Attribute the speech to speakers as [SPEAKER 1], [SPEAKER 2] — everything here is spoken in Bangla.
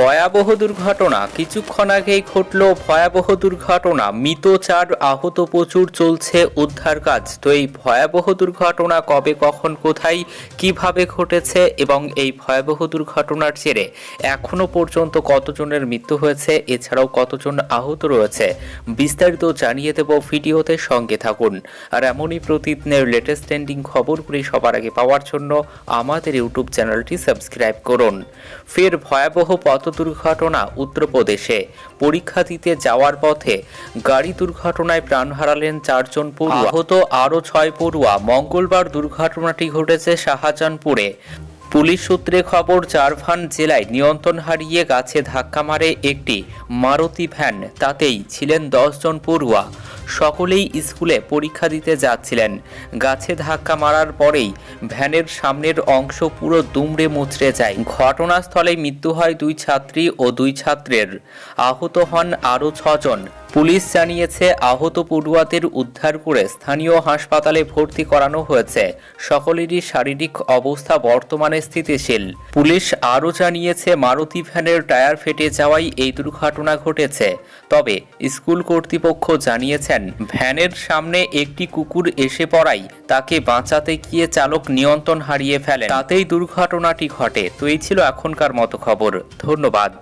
[SPEAKER 1] ভয়াবহ দুর্ঘটনা। কিছুক্ষণ আগেই ঘটল ভয়াবহ দুর্ঘটনা। মৃত চার আহত প্রচুর চলছে উদ্ধার কাজ। তো এই ভয়াবহ দুর্ঘটনা কবে, কখন, কোথায়, কীভাবে ঘটেছে এবং এই ভয়াবহ দুর্ঘটনার জেরে এখনও পর্যন্ত কতজনের মৃত্যু হয়েছে, এছাড়াও কতজন আহত রয়েছে, বিস্তারিত জানিয়ে দেব ভিডিওতে সঙ্গে থাকুন। আর এমনই প্রতিদিনের লেটেস্ট ট্রেন্ডিং খবরগুলি সবার আগে পাওয়ার জন্য আমাদের ইউটিউব চ্যানেলটি সাবস্ক্রাইব করুন। ফের ভয়াবহ পথ দুর্ঘটনা উত্তরপ্রদেশে। পরীক্ষা দিতে যাওয়ার পথে গাড়ি দুর্ঘটনায় প্রাণ হারালেন চারজন পড়ুয়া। আহত আরও ছয় পড়ুয়া। মঙ্গলবার দুর্ঘটনাটি ঘটেছে শাহজাহানপুরে। পুলিশ সূত্রে খবর, চারভান জেলায় নিয়ন্ত্রণ হারিয়ে গাছে ধাক্কা মারে একটি মারুতি ভ্যান। তাতেই ছিলেন দশজন পড়ুয়া। সকলেই স্কুলে পরীক্ষা দিতে যাচ্ছিলেন। গাছে ধাক্কা মারার পরেই ভ্যানের সামনের অংশ পুরো দুমড়ে মুচড়ে যায়। ঘটনাস্থলে মৃত্যু হয় দুই ছাত্রী ও দুই ছাত্রের। আহত হন আরও ছজন। পুলিশ জানিয়েছে, আহত পড়ুয়াদের উদ্ধার করে স্থানীয় হাসপাতালে ভর্তি করানো হয়েছে। সকলেরই শারীরিক অবস্থা বর্তমানে স্থিতিশীল। পুলিশ আরও জানিয়েছে, মারুতি ভ্যানের টায়ার ফেটে যাওয়ায় এই দুর্ঘটনা ঘটেছে। তবে স্কুল কর্তৃপক্ষ জানিয়েছেন, ভ্যানের সামনে একটি কুকুর এসে পড়ায় তাকে বাঁচাতে গিয়ে চালক নিয়ন্ত্রণ হারিয়ে ফেলেন। তাতেই দুর্ঘটনাটি ঘটে, তো এই ছিল এখনকার মতো খবর। ধন্যবাদ।